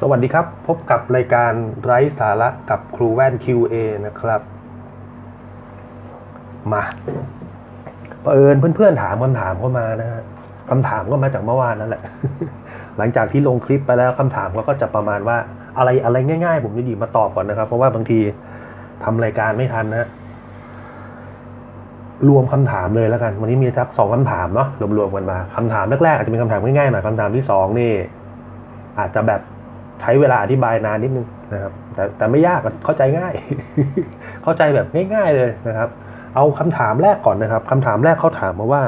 สวัสดีครับ พบกับรายการไร้สาระกับครูแว่น QA นะครับ มาเผอิญเพื่อนๆถามคำถามเข้ามานะฮะคำถามก็มาจากเมื่อวานนั่นแหละ หลังจากที่ลงคลิปไปแล้วคำถามก็จะประมาณว่าอะไรอะไรง่าย ๆ ผมจะหยิบมาตอบก่อนนะครับ เพราะว่าบางทีทำรายการไม่ทันนะรวมคำถามเลยแล้วกัน วันนี้มีสักสองคำถามเนาะรวมๆกันมาคำถามแรกๆอาจจะเป็นคำถามง่ายๆหน่อยคำถามที่สองนี่ อาจจะแบบ ใช้เวลาอธิบายนานนิดนึงนะครับ แต่แต่ไม่ยากเข้าใจง่าย เข้าใจแบบง่ายๆเลยนะครับ เอาคำถามแรกก่อนนะครับคำถามแรกเขาถามมาว่า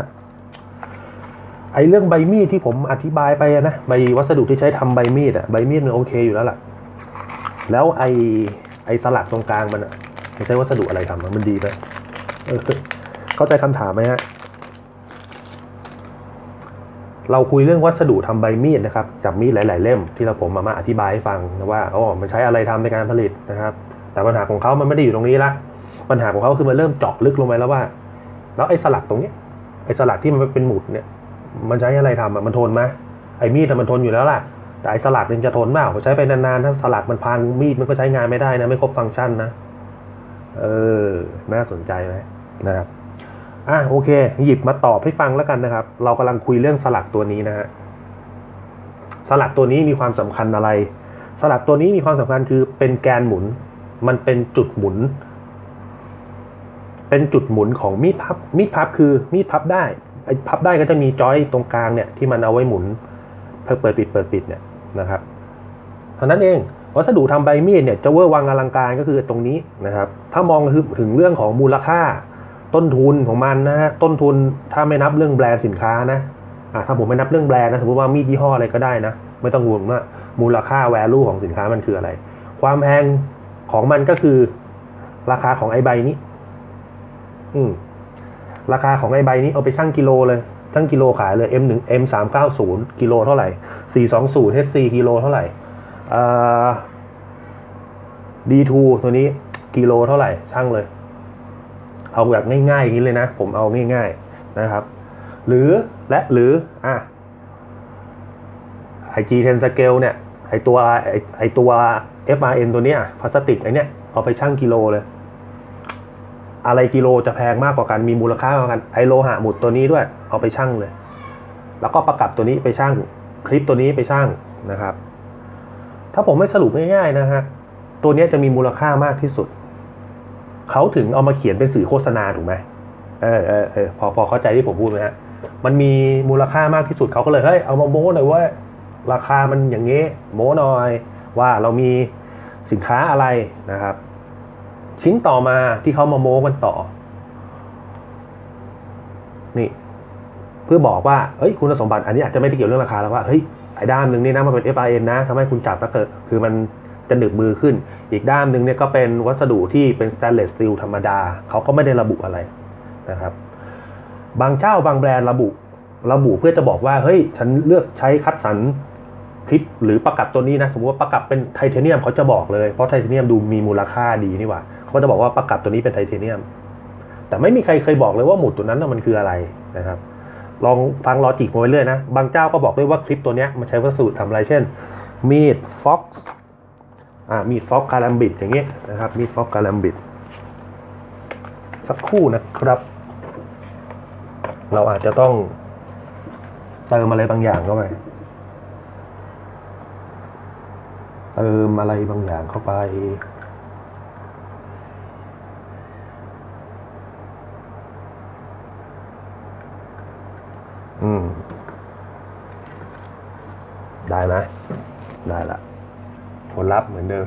ไอ้เรื่องใบมีดที่ผมอธิบายไปนะใบวัสดุที่ใช้ทำใบมีดอะใบมีดมันโอเคอยู่แล้วล่ะ แล้วไอ้ไอ้สลักตรงกลางมันอะใช้วัสดุอะไรทำมันดีไหมเออเข้าใจคำถามไหมฮะ เราคุยเรื่องวัสดุทำใบมีดนะครับจากมีดหลาย ๆ เล่ม ที่เราผมมามาอธิบายให้ฟังนะว่าอ๋อมันใช้อะไรทำในการผลิตนะครับ แต่ปัญหาของเขามันไม่ได้อยู่ตรงนี้ละปัญหาของเขาคือมันเริ่มเจาะลึกลงไปแล้วว่า แล้วไอ้สลักตรงเนี้ยไอ้สลักที่มันเป็นหมุดเนี่ย มันใช้อะไรทำอะมันทนไหมไอ้มีดมันทนอยู่แล้วล่ะ แต่ไอ้สลักมันจะทนเปล่าใช้ไปนานๆถ้าสลักมันพังมีดมันก็ใช้งานไม่ได้นะไม่ครบฟังก์ชันนะเออน่าสนใจไหมนะครับ อะโอเค หยิบมาตอบให้ฟังแล้วกันนะครับ เรากำลังคุยเรื่องสลักตัวนี้นะฮะสลักตัวนี้มีความสำคัญอะไร สลักตัวนี้มีความสำคัญคือเป็นแกนหมุน มันเป็นจุดหมุน เป็นจุดหมุนของมีดพับ มีดพับคือมีดพับได้ไอ้พับได้ก็จะมีจอยตรงกลางเนี่ยที่มันเอาไว้หมุนเพื่อเปิดปิดเปิดปิดเนี่ยนะครับเท่านั้นเองวัสดุทำใบมีดเนี่ยจะเวอร์วังอลังการก็คือตรงนี้นะครับ ถ้ามองถึงเรื่องของมูลค่า ต้นทุนของมันนะฮะต้นทุนถ้าไม่นับเรื่องแบรนด์สินค้านะอะถ้าผมไม่นับเรื่องแบรนด์นะสมมติว่ามีดยี่ห้ออะไรก็ได้นะ ไม่ต้องห่วงว่ามูลค่า value ของสินค้ามันคืออะไร ความแพงของมันก็คือราคาของไอใบนี้ อืม ราคาของไอใบนี้เอาไปชั่งกิโลเลยชั่งกิโลขายเลย M1 M390 กิโลเท่าไหร่420 HC กิโลเท่าไหร่อ่า D2 ตัวนี้กิโลเท่าไหร่ช่างเลย เอาแบบง่ายๆอย่างนี้เลยนะ ผมเอาง่ายๆนะครับ หรือและหรืออะไอ G10 scale เนี่ยไอตัวไอไอตัว FRN ตัวเนี้ยพลาสติกไอเนี้ยเอาไปชั่งกิโลเลย อะไรกิโลจะแพงมากกว่ากันมีมูลค่ามากกว่ากันไอโลหะหมุดตัวนี้ด้วยเอาไปชั่งเลย แล้วก็ประกับตัวนี้ไปชั่งคลิปตัวนี้ไปชั่งนะครับ ถ้าผมไม่สรุปง่ายๆนะฮะตัวเนี้ยจะมีมูลค่ามากที่สุด เขาถึงเอามาเขียนเป็นสื่อโฆษณาถูกไหมเออเออเออพอพอเข้าใจที่ผมพูดไหมฮะมันมีมูลค่ามากที่สุดเขาก็เลยเฮ้ยเอามาโม้หน่อยว่าราคามันอย่างเงี้โม้หน่อยว่าเรามีสินค้าอะไรนะครับ ชิ้นต่อมาที่เขามาโม้กันต่อ นี่ เพื่อบอกว่าเฮ้ยคุณสมบัติอันนี้อาจจะไม่ได้เกี่ยวเรื่องราคาแล้วว่าเฮ้ยไอ้ด้านหนึ่งนี่นะมันเป็น FRN นะทำให้คุณจับแล้วเกิดคือมัน จะหนึบมือขึ้น อีกด้านหนึ่งเนี่ยก็เป็นวัสดุที่เป็นสแตนเลสสตีลธรรมดา เขาก็ไม่ได้ระบุอะไรนะครับ บางเจ้าบางแบรนด์ระบุระบุเพื่อจะบอกว่า เฮ้ย ฉันเลือกใช้คัดสรรคลิปหรือประกับตัวนี้นะ สมมติว่าประกับเป็นไทเทเนียมเขาจะบอกเลย เพราะไทเทเนียมดูมีมูลค่าดีนี่หว่า เขาจะบอกว่าประกับตัวนี้เป็นไทเทเนียม แต่ไม่มีใครเคยบอกเลยว่าหมุดตัวนั้นมันคืออะไรนะครับ ลองฟังลอจิกมาไว้เรื่อยนะ บางเจ้าก็บอกด้วยว่าคลิปตัวเนี้ยมันใช้วัสดุทำอะไร เช่น มีดฟ็อกซ์ มีฟอกการัมบิดอย่างเงี้ยนะครับ มีฟอกการัมบิด สักคู่นะครับ เราอาจจะต้องเติมอะไรบางอย่างเข้าไป เติมอะไรบางอย่างเข้าไป อืม ได้ไหม ผลลัพธ์เหมือนเดิม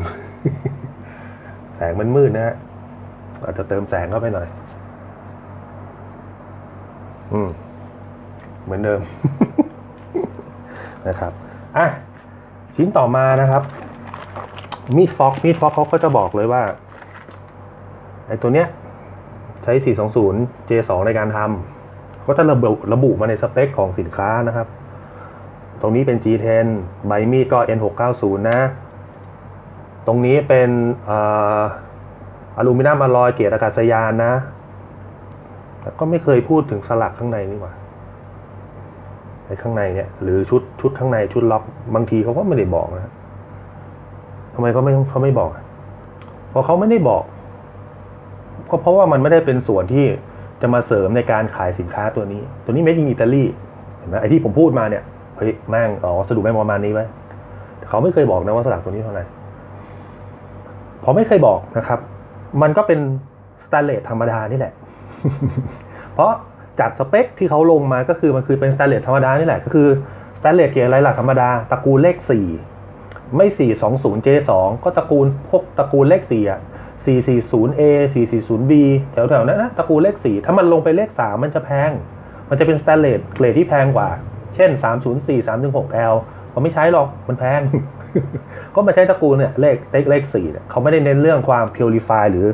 แสงมันมืดนะฮะอาจจะเติมแสงเข้าไปหน่อย อืม เหมือนเดิม นะครับ อะ ชิ้นต่อมานะครับ มีดฟ็อกมีดฟ็อกเขาก็จะบอกเลยว่า ไอ้ตัวเนี้ย ใช้ 420 J2 ในการทำก็จะระบุระบุมาในสเปคของสินค้านะครับ ตรงนี้เป็น G10 ใบมีดก็ N690 นะ ตรงนี้เป็นอลูมิเนียมอลลอยเกียรติอากาศยานนะ แต่ก็ไม่เคยพูดถึงสลักข้างในนี่หว่าในข้างในเนี่ยหรือชุดชุดข้างในชุดล็อกบางทีเขาก็ไม่ได้บอกนะทำไมเขาไม่เขาไม่บอกเพราะเขาไม่ได้บอกก็เพราะว่ามันไม่ได้เป็นส่วนที่จะมาเสริมในการขายสินค้าตัวนี้ ตัวนี้ made in Italy เห็นไหมไอที่ผมพูดมาเนี่ยเฮ้ยแม่งอ๋อวัสดุแม่งประมาณนี้ไว้แต่เขาไม่เคยบอกนะว่าสลักตัวนี้เท่าไหร่ พอไม่เคยบอกนะครับ มันก็เป็นสแตนเลสธรรมดานี่แหละ เพราะจากสเปคที่เขาลงมาก็คือมันคือเป็นสแตนเลสธรรมดานี่แหละก็คือสแตนเลสเกียร์อะไรหล่ะธรรมดาตระกูลเลข 4 ไม่ 420 J2 ก็ตระกูลพวกตระกูลเลข4อะ 440A 440B แถวๆนั้นนะตระกูลเลข 4 ถ้ามันลงไปเลข 3 มันจะแพง มันจะเป็นสแตนเลสเกรดที่แพงกว่า เช่น 304 316L เขาไม่ใช้หรอกมันแพง ก็มาใช้ตระกูลเนี่ยเลขเลขเลข4เนี่ยเขาไม่ได้เน้นเรื่องความ purify หรือ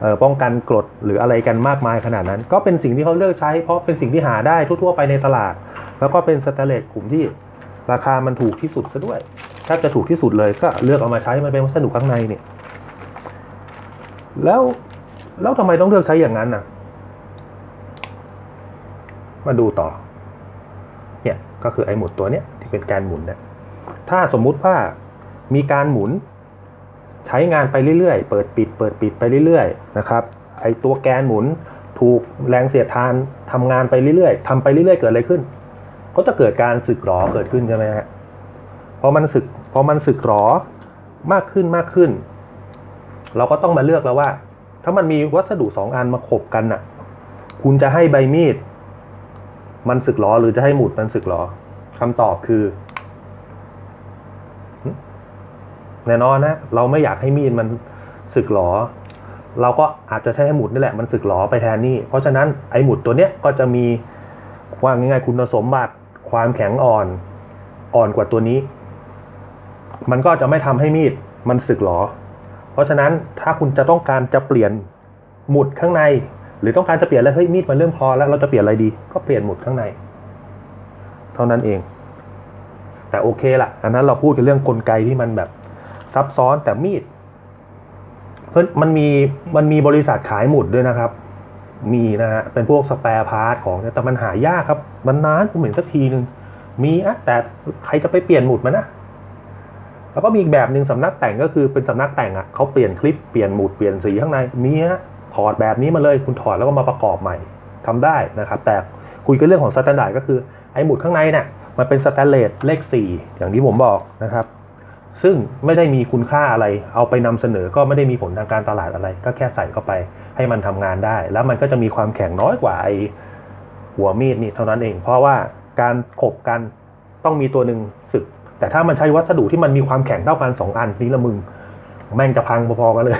เอ่อป้องกันกรดหรืออะไรกันมากมายขนาดนั้น ก็เป็นสิ่งที่เขาเลือกใช้ เพราะเป็นสิ่งที่หาได้ทั่วๆไปในตลาด แล้วก็เป็นสแตนเลสกลุ่มที่ราคามันถูกที่สุดซะด้วยแทบจะถูกที่สุดเลยก็เลือกเอามาใช้มันเป็นวัสดุข้างในเนี่ย แล้วแล้วทำไมต้องเลือกใช้อย่างนั้นน่ะ มาดูต่อ เนี่ยก็คือไอ้หมุดตัวเนี้ยที่เป็นการหมุนเนี่ย ถ้าสมมุติว่ามีการหมุน ใช้งานไปเรื่อยๆ เปิดปิด เปิดปิดไปเรื่อยๆนะครับ ไอตัวแกนหมุนถูกแรงเสียดทานทำงานไปเรื่อยๆทำไปเรื่อยๆ เกิดอะไรขึ้น ก็จะเกิดการสึกหรอเกิดขึ้นใช่ไหมฮะพอมันสึกพอมันสึกหรอมากขึ้นมากขึ้น เราก็ต้องมาเลือกแล้วว่า ถ้ามันมีวัสดุสองอันมาขบกันน่ะ คุณจะให้ใบมีด มันสึกหรอหรือจะให้หมุดมันสึกหรอคำตอบคือ แน่นอนนะ เราไม่อยากให้มีดมันสึกหรอเราก็อาจจะใช้ให้หมุดนี่แหละมันสึกหรอไปแทนนี่ เพราะฉะนั้นไอ้หมุดตัวเนี้ยก็จะมีว่าง่ายๆคุณสมบัติความแข็งอ่อนอ่อนกว่าตัวนี้ มันก็จะไม่ทำให้มีดมันสึกหรอเพราะฉะนั้นถ้าคุณจะต้องการจะเปลี่ยนหมุดข้างใน หรือต้องการจะเปลี่ยนแล้วเฮ้ยมีดมันเริ่มพอแล้วเราจะเปลี่ยนอะไรดี ก็เปลี่ยนหมุดข้างใน เท่านั้นเอง แต่โอเคละอันนั้นเราพูดกันเรื่องกลไกที่มันแบบ ซับซ้อนแต่มีดเพิ่นมันมีมันมีบริษัทขายหมุดด้วยนะครับ มีนะฮะเป็นพวกสแปร์พาร์ทของแต่มันหายากครับมันนานผมเห็นสักทีหนึ่งมีอะแต่ใครจะไปเปลี่ยนหมุดมันนะแล้วก็มีอีกแบบหนึ่งสำนักแต่งก็คือเป็นสำนักแต่งอะเขาเปลี่ยนคลิปเปลี่ยนหมุดเปลี่ยนสีข้างในมีฮะถอดแบบนี้มาเลยคุณถอดแล้วก็มาประกอบใหม่ทำได้นะครับ แต่คุยกันเรื่องของสแตนดาร์ดก็คือไอ้หมุดข้างในเนี่ยมันเป็นสแตนเลสเลข 4 อย่างที่ผมบอกนะครับ ซึ่งไม่ได้มีคุณค่าอะไร เอาไปนำเสนอก็ไม่ได้มีผลทางการตลาดอะไร ก็แค่ใส่เข้าไป ให้มันทำงานได้ แล้วมันก็จะมีความแข็งน้อยกว่าไอ้หัวมีดนี่เท่านั้นเอง เพราะว่าการขบกันต้องมีตัวหนึ่งสึก แต่ถ้ามันใช้วัสดุที่มันมีความแข็งเท่ากันสองอันนี้ละมึง แม่งจะพังพอๆกันเลย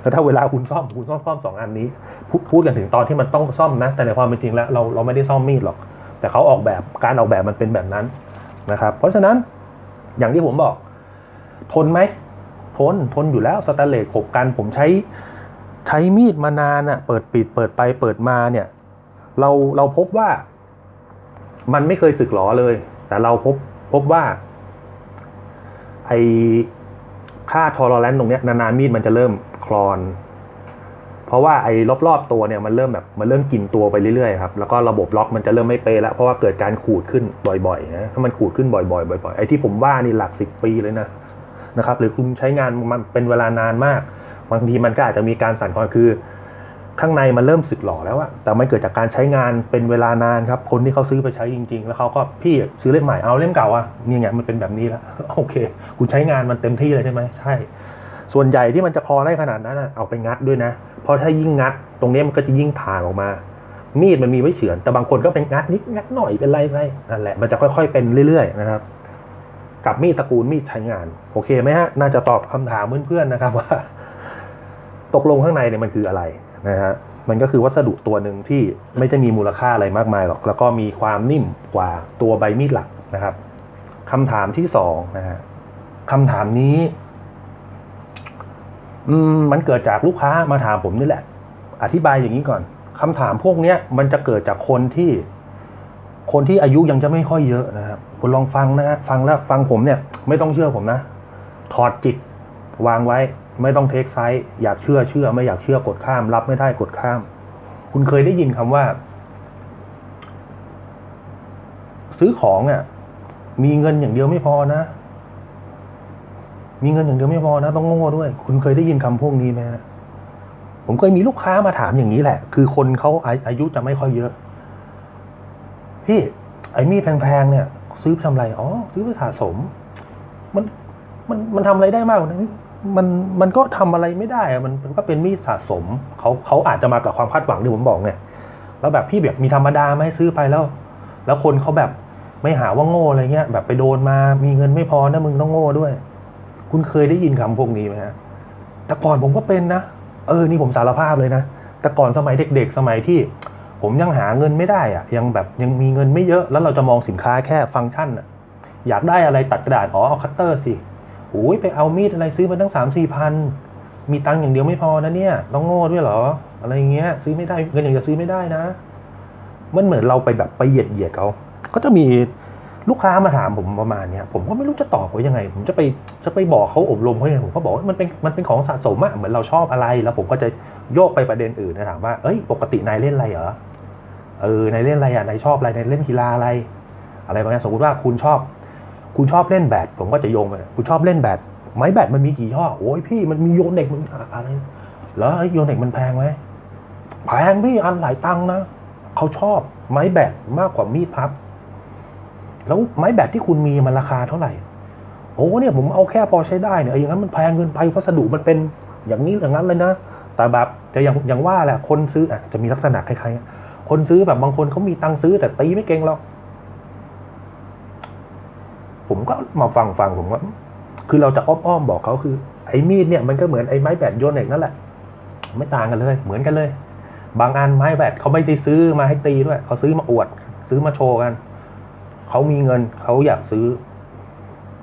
แล้วถ้าเวลาคุณซ่อมคุณซ่อมซ่อมสองอันนี้พูพูดกันถึงตอนที่มันต้องซ่อมนะ แต่ในความเป็นจริงแล้วเราเราไม่ได้ซ่อมมีดหรอก แต่เขาออกแบบการออกแบบมันเป็นแบบนั้นนะครับ เพราะฉะนั้นอย่างที่ผมบอก ทนไหมทนทนอยู่แล้วสแตนเลสขบกันผมใช้ใช้มีดมานานอะ่ะ เปิดปิดเปิดไปเปิดมาเนี่ย เราเราพบว่า มันไม่เคยสึกหรอเลย แต่เราพบพบว่าไอค่าทอร์เรนต์ตรงเนี้ยนานๆมีดมันจะเริ่มคลอน เพราะว่าไอ้รอบๆตัวเนี่ยมันเริ่มแบบมันเริ่มกินตัวไปเรื่อยๆครับแล้วก็ระบบล็อกมันจะเริ่มไม่เป๊ะแล้วเพราะว่าเกิดการขูดขึ้นบ่อยๆนะถ้ามันขูดขึ้นบ่อยๆบ่อยๆไอ้ที่ผมว่านี่หลักสิบปีเลยนะ นะครับหรือคุณใช้งานมันเป็นเวลานานมาก บางทีมันก็อาจจะมีการสั่นคลอนคือ ข้างในมันเริ่มสึกหล่อแล้วอะแต่มันเกิดจากการใช้งานเป็นเวลานานครับคนที่เขาซื้อไปใช้จริง ๆ แล้วเขาก็พี่ซื้อเล่มใหม่เอาเล่มเก่าอะนี่ไงมันเป็นแบบนี้แล้วโอเค คุณใช้งานมันเต็มที่เลยใช่ไหมใช่ ส่วนใหญ่ที่มันจะพอได้ขนาดนั้นอะเอาไปงัดด้วยนะ เพราะถ้ายิ่งงัด ตรงนี้มันก็จะยิ่งถ่างออกมามีดมันมีไว้เฉือนแต่บางคนก็เป็นงัดนิดงัดหน่อยเป็นไรไปนั่นแหละมันจะค่อย ๆ เป็นเรื่อยๆนะครับ กับมีดตระกูลมีดใช้งาน โอเคไหมฮะ น่าจะตอบคำถามเพื่อนๆนะครับว่า ตกลงข้างในเนี่ยมันคืออะไรนะฮะมันก็คือวัสดุตัวหนึ่งที่ไม่จะมีมูลค่าอะไรมากมายหรอก แล้วก็มีความนิ่มกว่าตัวใบมีดหลักนะครับคำถามที่สองนะฮะคำถามนี้ อืมมันเกิดจากลูกค้ามาถามผมนี่แหละ อธิบายอย่างนี้ก่อนคำถามพวกเนี้ยมันจะเกิดจากคนที่ คนที่อายุยังจะไม่ค่อยเยอะนะครับคุณลองฟังนะฮะฟังแล้วฟังผมเนี่ย ไม่ต้องเชื่อผมนะ ถอดจิต วางไว้ ไม่ต้องเทคไซส์อยากเชื่อเชื่อ ไม่อยากเชื่อกดข้าม รับไม่ได้กดข้าม คุณเคยได้ยินคำว่า ซื้อของอะ มีเงินอย่างเดียวไม่พอนะ มีเงินอย่างเดียวไม่พอนะ ต้องโง่ด้วย คุณเคยได้ยินคำพวกนี้ไหมผมเคยมีลูกค้ามาถามอย่างนี้แหละ คือคนเขาอาอายุจะไม่ค่อยเยอะ พี่ไอ้มีดแพงๆเนี่ย ซื้อไปทำอะไรอ๋อซื้อไปสะสม มันมันมันทำอะไรได้มากกว่านั้มันมันก็ทำอะไรไม่ได้อะมันมันก็เป็นมีดสะสมเขาเขาอาจจะมากับความคาดหวังที่ผมบอกไงแล้วแบบพี่แบบมีธรรมดาไหมซื้อไปแล้ว แล้วคนเขาแบบไม่หาว่าโง่อะไรเงี้ย แบบไปโดนมามีเงินไม่พอนะมึงต้องโง่ด้วย คุณเคยได้ยินคำพวกนี้ไหมฮะแต่ก่อนผมก็เป็นนะเออนี่ผมสารภาพเลยนะแต่ก่อนสมัยเด็ก ๆ สมัยที่ ผมยังหาเงินไม่ได้อะยังแบบยังมีเงินไม่เยอะแล้วเราจะมองสินค้าแค่ฟังก์ชันอะอยากได้อะไรตัดกระดาษอ๋อเอาคัตเตอร์สิโอ้ยไปเอามีดอะไรซื้อมาตั้งสามสี่พันมีตังค์อย่างเดียวไม่พอนะเนี่ยต้องโง่ด้วยเหรอ อะไรเงี้ย ซื้อไม่ได้เงินอย่างเดียวซื้อไม่ได้นะมันเหมือนเราไปแบบไปเหยียดเหยียดเขาก็จะมีลูกค้ามาถามผมประมาณเนี้ยผมก็ไม่รู้จะตอบเขายังไง ผมจะไปจะไปบอกเขาอบรมเขายังไงผมก็บอกว่ามันเป็นมันเป็นของสะสมอะเหมือนเราชอบอะไรแล้วผมก็จะโยกไปประเด็นอื่นนะถามว่าเอ้ยปกตินายเล่นอะไรเหรอ เออในเล่นอะไรอะในชอบอะไรในเล่นกีฬาอะไร อะไรประมาณนี้สมมติว่าคุณชอบ คุณชอบเล่นแบดผมก็จะโยงไปคุณชอบเล่นแบดไม้แบดมันมีกี่ย่อโอ้ยพี่มันมีโยนเด็กมันอะไรแล้วไอโยนเด็กมันแพงไหมแพงพี่อันหลายตังนะเขาชอบไม้แบดมากกว่ามีดพับ แล้วไม้แบตที่คุณมีมันราคาเท่าไหร่โอ้เนี่ยผมเอาแค่พอใช้ได้เนี่ยอย่างนั้นมันแพงเกินไปวัสดุมันเป็นอย่างนี้อย่างนั้นเลยนะแต่แบบแต่อย่างอย่างว่าแหละคนซื้ออะจะมีลักษณะคล้ายๆ คนซื้อแบบบางคนเขามีตังค์ซื้อแต่ตีไม่เก่งหรอก ผมก็มาฟังฟังผมว่า คือเราจะอ้อมๆบอกเขาคือ ไอ้มีดเนี่ยมันก็เหมือนไอ้ไม้แบตโยนเอกนั่นแหละ ไม่ต่างกันเลย เหมือนกันเลย บางอันไม้แบตเขาไม่ได้ซื้อมาให้ตีด้วยเขาซื้อมาอวด ซื้อมาโชว์กัน เขามีเงินเขาอยากซื้อ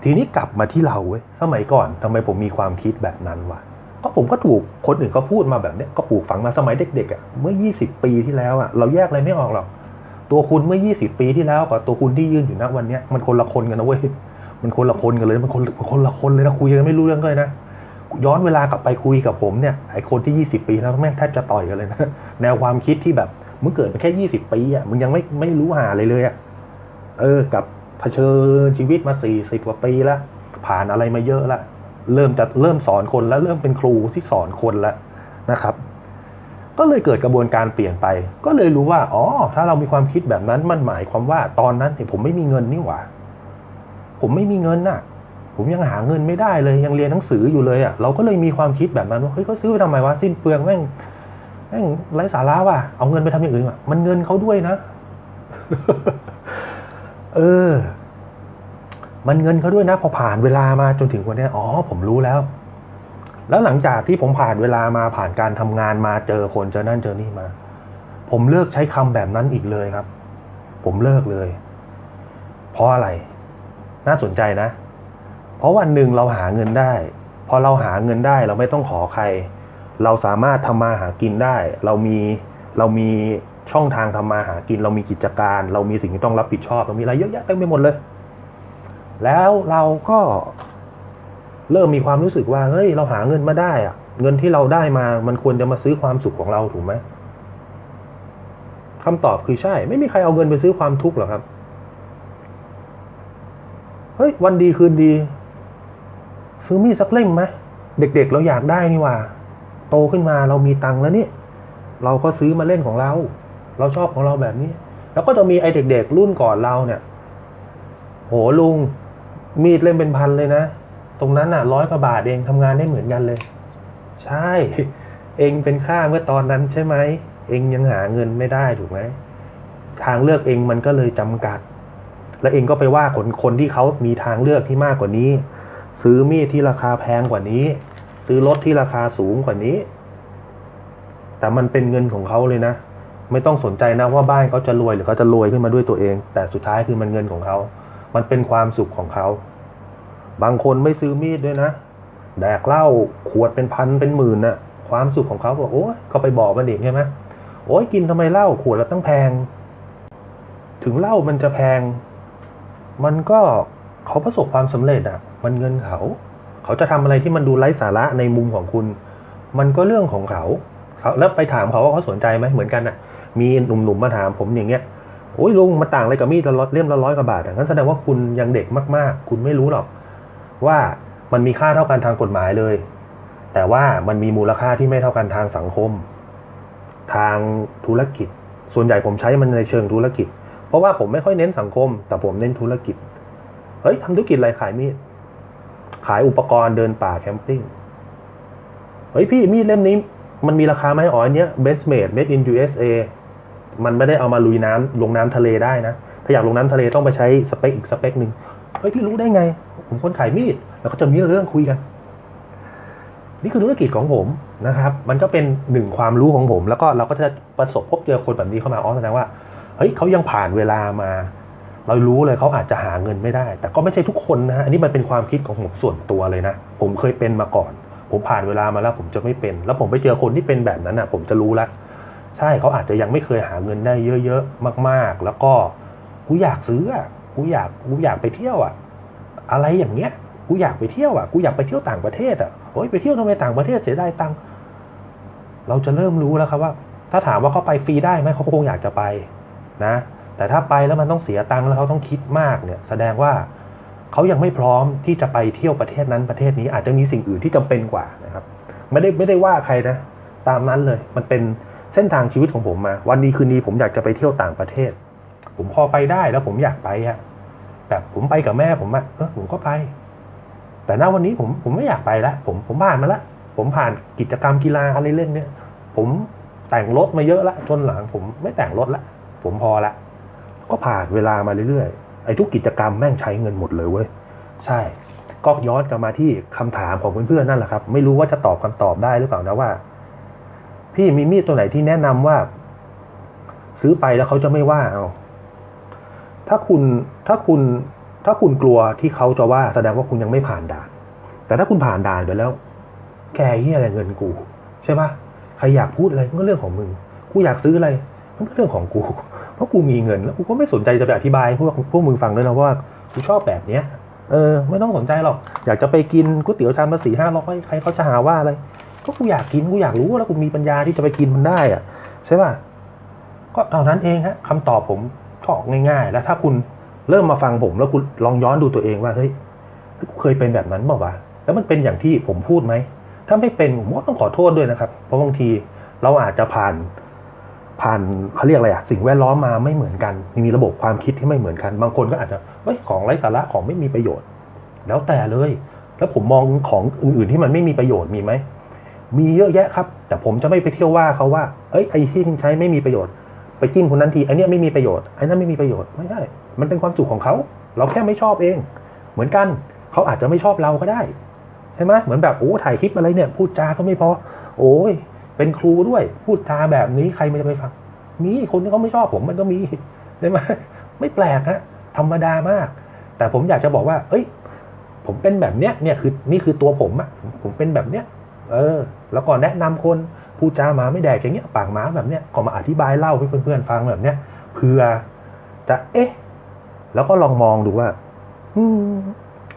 ทีนี้กลับมาที่เราเว้ย สมัยก่อนทำไมผมมีความคิดแบบนั้นวะ ก็ผมก็ถูกคนอื่นเขาพูดมาแบบเนี้ยก็ปลูกฝังมาสมัยเด็กๆอะ่ะเมื่อ 20 ปีที่แล้วอะ่ะเราแยกอะไรไม่ออกหรอกตัวคุณเมื่อ 20 ปีที่แล้วกับตัวคุณที่ยืนอยู่ณวันเนี้ยมันคนละคนกันนะเว้ยมันคนละคนกันเลยมันคนมันคนละคนเลยนะคุยกันไม่รู้เรื่องเลยนะย้อนเวลากลับไปคุยกับผมเนี่ยไอคนที่ 20 ปีแล้วแม่งแทบจะต่อยกันเลยนะแนวความคิดที่แบบมึงเกิดมาแค่ 20 ปีอะ่ะมึงยังไม่ไม่รู้หาอะไรเลยอะเออกับเผชิญชีวิตมาสี่สิบกว่าปีล้วผ่านอะไรมาเยอะล้ว เริ่มจะเริ่มสอนคนแล้วเริ่มเป็นครูที่สอนคนแล้วนะครับ ก็เลยเกิดกระบวนการเปลี่ยนไป ก็เลยรู้ว่าอ๋อถ้าเรามีความคิดแบบนั้นมันหมายความว่าตอนนั้นเนี่ยผมไม่มีเงินนี่หว่า ผมไม่มีเงินน่ะ ผมยังหาเงินไม่ได้เลยยังเรียนหนังสืออยู่เลยอะเราก็เลยมีความคิดแบบนั้นว่าเฮ้ยเขาซื้อไปทำไมวะสิ้นเปลืองแม่งแม่งไร้สาระว่ะเอาเงินไปทำอย่างอื่นว่ะมันเงินเขาด้วยนะ เออ มันเงินเขาด้วยนะพอผ่านเวลามาจนถึงวันนี้อ๋อผมรู้แล้ว แล้วหลังจากที่ผมผ่านเวลามาผ่านการทำงานมาเจอคนเจอนั่นเจอนี่มา ผมเลิกใช้คำแบบนั้นอีกเลยครับ ผมเลิกเลย เพราะอะไร น่าสนใจนะ เพราะวันหนึ่งเราหาเงินได้ พอเราหาเงินได้เราไม่ต้องขอใคร เราสามารถทำมาหากินได้ เรามีเรามีช่องทางทำมาหากิน เรามีกิจการ เรามีสิ่งที่ต้องรับผิดชอบ เรามีอะไรเยอะแยะเต็มไปหมดเลย แล้วเราก็เริ่มมีความรู้สึกว่าเฮ้ยเราหาเงินมาได้อะเงินที่เราได้มามันควรจะมาซื้อความสุขของเราถูกไหมคำตอบคือใช่ ไม่มีใครเอาเงินไปซื้อความทุกข์หรอกครับเฮ้ยวันดีคืนดี ซื้อมีดสักเล่มไหมเด็กๆเราอยากได้นี่ว่า โตขึ้นมาเรามีตังค์แล้วนี่เราก็ซื้อมาเล่นของเรา เราชอบของเราแบบนี้ แล้วก็จะมีไอ้เด็ก ๆ รุ่นก่อนเราเนี่ย โหลุง มีดเล่มเป็นพันเลยนะ ตรงนั้นน่ะร้อยกว่าบาทเองทำงานได้เหมือนกันเลย ใช่ เองเป็นค่าเมื่อตอนนั้นใช่ไหม เองยังหาเงินไม่ได้ถูกไหม ทางเลือกเองมันก็เลยจำกัด และเองก็ไปว่าคนคนที่เขามีทางเลือกที่มากกว่านี้ ซื้อมีดที่ราคาแพงกว่านี้ ซื้อรถที่ราคาสูงกว่านี้ แต่มันเป็นเงินของเขาเลยนะ ไม่ต้องสนใจนะว่าบ้านเขาจะรวยหรือเขาจะรวยขึ้นมาด้วยตัวเอง แต่สุดท้ายคือมันเงินของเขา มันเป็นความสุขของเขา บางคนไม่ซื้อมีดด้วยนะ แดกเหล้าขวดเป็นพันเป็นหมื่นน่ะ ความสุขของเขาบอกโอ้ยเขาไปบอกมันเองใช่ไหมโอ้ยกินทำไมเหล้าขวดละตั้งแพง ถึงเหล้ามันจะแพง มันก็เขาประสบความสำเร็จอะ มันเงินเขา เขาจะทำอะไรที่มันดูไร้สาระในมุมของคุณ มันก็เรื่องของเขาเขาแล้วไปถามเขาว่าเขาสนใจไหมเหมือนกันอะ มีหนุ่มๆมาถามผมอย่างเงี้ย โอ้ยลุงมาต่างอะไรกับมีดละร้อยเล่มละร้อยกว่าบาทอะงั้นแสดงว่าคุณยังเด็กมาก ๆ คุณไม่รู้หรอก ว่ามันมีค่าเท่ากันทางกฎหมายเลย แต่ว่ามันมีมูลค่าที่ไม่เท่ากันทางสังคม ทางธุรกิจ ส่วนใหญ่ผมใช้มันในเชิงธุรกิจ เพราะว่าผมไม่ค่อยเน้นสังคม แต่ผมเน้นธุรกิจเฮ้ยทำธุรกิจอะไรขายมีดขายอุปกรณ์เดินป่าแคมปิ้งเฮ้ยพี่มีดเล่มนี้มันมีราคาไหมอ๋ออันเนี้ย best made made in USA มันไม่ได้เอามาลุยน้ำลงน้ำทะเลได้นะ ถ้าอยากลงน้ำทะเลต้องไปใช้สเปคอีกสเปคหนึ่งเฮ้ยพี่รู้ได้ไง ผมคนขายมีด แล้วก็จะมีเรื่องคุยกัน นี่คือธุรกิจของผมนะครับ มันก็เป็นหนึ่งความรู้ของผม แล้วก็เราก็จะประสบพบเจอคนแบบนี้เข้ามาอ๋อแสดงว่าเฮ้ยเขายังผ่านเวลามา เรารู้เลยเขาอาจจะหาเงินไม่ได้ แต่ก็ไม่ใช่ทุกคนนะฮะอันนี้มันเป็นความคิดของผมส่วนตัวเลยนะ ผมเคยเป็นมาก่อน ผมผ่านเวลามาแล้ว ผมจะไม่เป็น แล้วผมไปเจอคนที่เป็นแบบนั้นอะ ผมจะรู้และ ใช่เขาอาจจะยังไม่เคยหาเงินได้เยอะๆมาก ๆ แล้วก็กูอยากซื้ออะกูอยากกูอยากไปเที่ยวอะ อะไรอย่างเงี้ยกูอยากไปเที่ยวอะกูอยากไปเที่ยวต่างประเทศอะโอ้ยไปเที่ยวทำไมต่างประเทศเสียดายตังค์เราจะเริ่มรู้แล้วครับว่า ถ้าถามว่าเขาไปฟรีได้ไหมเขาคงอยากจะไปนะ แต่ถ้าไปแล้วมันต้องเสียตังค์แล้วเขาต้องคิดมากเนี่ย แสดงว่าเขายังไม่พร้อมที่จะไปเที่ยวประเทศนั้นประเทศนี้อาจจะมีสิ่งอื่นที่จำเป็นกว่านะครับ ไม่ได้ไม่ได้ว่าใครนะ ตามนั้นเลยมันเป็น เส้นทางชีวิตของผมมา วันนี้คืนนี้ผมอยากจะไปเที่ยวต่างประเทศ ผมพอไปได้แล้วผมอยากไปอะแบบผมไปกับแม่ผมอะเออผมก็ไป แต่ณวันนี้ผมผมไม่อยากไปละผมผมผ่านมาละผมผ่านกิจกรรมกีฬาอะไรเล่นเนี่ยผมแต่งรถมาเยอะละจนหลังผมไม่แต่งรถละผมพอละ ก็ผ่านเวลามาเรื่อยๆไอ้ทุกกิจกรรมแม่งใช้เงินหมดเลยเว้ยใช่ก็ย้อนกลับมาที่คำถามของเพื่อนๆนั่นแหละครับ ไม่รู้ว่าจะตอบคำตอบได้หรือเปล่านะว่า พี่มีมีดตัวไหนที่แนะนำว่า ซื้อไปแล้วเขาจะไม่ว่าเอาถ้าคุณถ้าคุณถ้าคุณกลัวที่เขาจะว่าแสดงว่าคุณยังไม่ผ่านด่าน แต่ถ้าคุณผ่านด่านไปแล้ว แกเหียอะไรเงินกู ใช่ปะใครอยากพูดอะไรก็เรื่องของมึง กูอยากซื้ออะไร มันก็เรื่องของกู เพราะกูมีเงินแล้วกูก็ไม่สนใจจะไปอธิบายพวกพวกมึงฟังด้วยนะว่ากูชอบแบบเนี้ย เออ ไม่ต้องสนใจหรอก อยากจะไปกินก๋วยเตี๋ยวชามละสี่ห้าร้อยใครเขาจะหาว่าอะไร ก็กูอยากกินกูอยากรู้แล้วกูมีปัญญาที่จะไปกินมันได้อะใช่ป่ะก็เท่านั้นเองฮะคำตอบผมก็ง่าย ๆ แล้วถ้าคุณเริ่มมาฟังผม แล้วคุณลองย้อนดูตัวเองว่าเฮ้ยกูเคยเป็นแบบนั้นเปล่าวะแล้วมันเป็นอย่างที่ผมพูดไหมถ้าไม่เป็นผมก็ต้องขอโทษด้วยนะครับ เพราะบางทีเราอาจจะผ่านผ่านเขาเรียกอะไรอะสิ่งแวดล้อมมาไม่เหมือนกัน มีระบบความคิดที่ไม่เหมือนกัน บางคนก็อาจจะเฮ้ยของไร้สาระของไม่มีประโยชน์ แล้วแต่เลย แล้วผมมองของอื่นๆที่มันไม่มีประโยชน์มีไหม มีเยอะแยะครับ แต่ผมจะไม่ไปเที่ยวว่าเขาว่า เอ้ยไอ้ที่ใช้ไม่มีประโยชน์ ไปจิ้มคนนั้นทีไอ้เนี้ยไม่มีประโยชน์ไอ้นั่นไม่มีประโยชน์ไม่ได้มันเป็นความสุขของเขาเราแค่ไม่ชอบเอง เหมือนกันเขาอาจจะไม่ชอบเราก็ได้ใช่ไหมเหมือนแบบโอ้ถ่ายคลิปอะไรเนี่ย พูดจาก็ไม่พอ โอ้ยเป็นครูด้วย พูดจาแบบนี้ใครมันจะไปฟัง มีคนที่เขาไม่ชอบผมมันก็มีใช่ไหมไม่แปลกฮะธรรมดามาก แต่ผมอยากจะบอกว่า เอ้ย ผมเป็นแบบเนี้ยเนี่ยคือนี่คือตัวผมอะผมเป็นแบบเนี้ย เออ แล้วก็แนะนำคนพูดจาหมาไม่แดกอย่างเงี้ยปากหมาแบบเนี้ยก็มาอธิบายเล่าให้เพื่อนๆฟังแบบเนี้ยเพื่อจะเอ๊ะ แล้วก็ลองมองดูว่า อื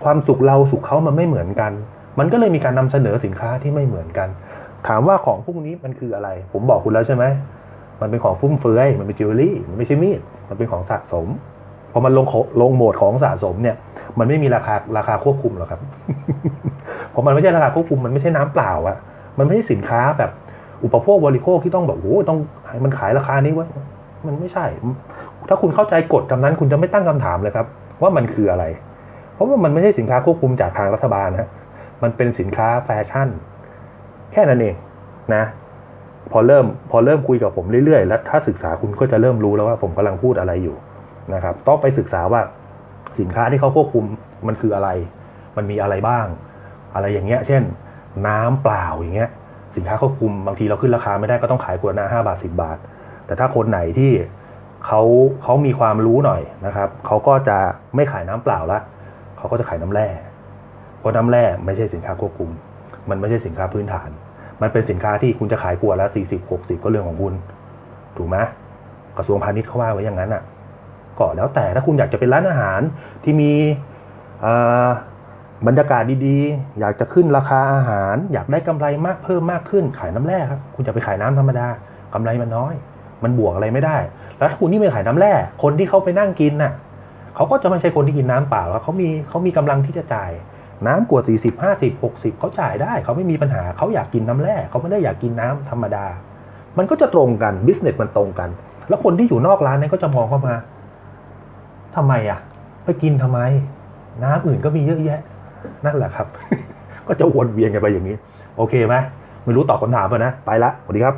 ความสุขเราสุขเขามันไม่เหมือนกัน มันก็เลยมีการนำเสนอสินค้าที่ไม่เหมือนกัน ถามว่าของพวกนี้มันคืออะไร ผมบอกคุณแล้วใช่ไหมมันเป็นของฟุ่มเฟือยมันเป็นจิวเวลรี่มันไม่ใช่มีดมันเป็นของสะสม พอมันลงโลงโหมดของสะสมเนี่ย มันไม่มีราคาราคาควบคุมหรอกครับเพราะมันไม่ใช่ราคาควบคุมมันไม่ใช่น้ำเปล่าอะมันไม่ใช่สินค้าแบบอุปโภคบริโภคที่ต้องแบบโอ้ต้องมันขายราคานี้ไว้มันไม่ใช่ ถ้าคุณเข้าใจกฎคำนั้น คุณจะไม่ตั้งคำถามเลยครับ ว่ามันคืออะไร เพราะว่ามันไม่ใช่สินค้าควบคุมจากทางรัฐบาลนะมันเป็นสินค้าแฟชั่น แค่นั้นเองนะ พอเริ่มพอเริ่มคุยกับผมเรื่อยๆ แล้วถ้าศึกษาคุณก็จะเริ่มรู้แล้วว่าผมกำลังพูดอะไรอยู่ นะครับ ต้องไปศึกษาว่าสินค้าที่เขาควบคุมมันคืออะไร มันมีอะไรบ้าง อะไรอย่างเงี้ย เช่น น้ำเปล่าอย่างเงี้ย สินค้าควบคุมบางทีเราขึ้นราคาไม่ได้ก็ต้องขายขวดละห้าบาทสิบาท แต่ถ้าคนไหนที่เขาเขามีความรู้หน่อยนะครับ เขาก็จะไม่ขายน้ำเปล่าละเขาก็จะขายน้ำแร่เพราะน้ำแร่ไม่ใช่สินค้าควบคุม มันไม่ใช่สินค้าพื้นฐาน มันเป็นสินค้าที่คุณจะขายขวดละสี่สิบหกสิบก็เรื่องของคุณ ถูกไหมกระทรวงพาณิชย์เขาว่าไว้อย่างนั้นอะ ก็แล้วแต่ถ้าคุณอยากจะเป็นร้านอาหารที่มีบรรยากาศดีๆ อยากจะขึ้นราคาอาหาร อยากได้กำไรมากเพิ่มมากขึ้นขายน้ำแร่ครับคุณจะไปขายน้ำธรรมดากำไรมันน้อย มันบวกอะไรไม่ได้ แล้วถ้าคุณนี่ไปขายน้ำแร่คนที่เขาไปนั่งกินน่ะเขาก็จะไม่ใช่คนที่กินน้ำเปล่าแล้วเขามีเขามีกำลังที่จะจ่าย น้ำกวดสี่สิบห้าสิบหกสิบเขาจ่ายได้ เขาไม่มีปัญหาเขาอยากกินน้ำแร่เขาไม่ได้อยากกินน้ำธรรมดา มันก็จะตรงกันบิสเนสมันตรงกัน แล้วคนที่อยู่นอกร้านนั้นก็จะมองเข้ามา ทำไมอะ ไปกินทำไม น้ำอื่นก็มีเยอะแยะ นั่นแหละครับ ก็จะวนเวียนกันไปอย่างนี้ โอเคไหมไม่รู้ตอบคำถามป่ะนะ ไปละสวัสดีครับ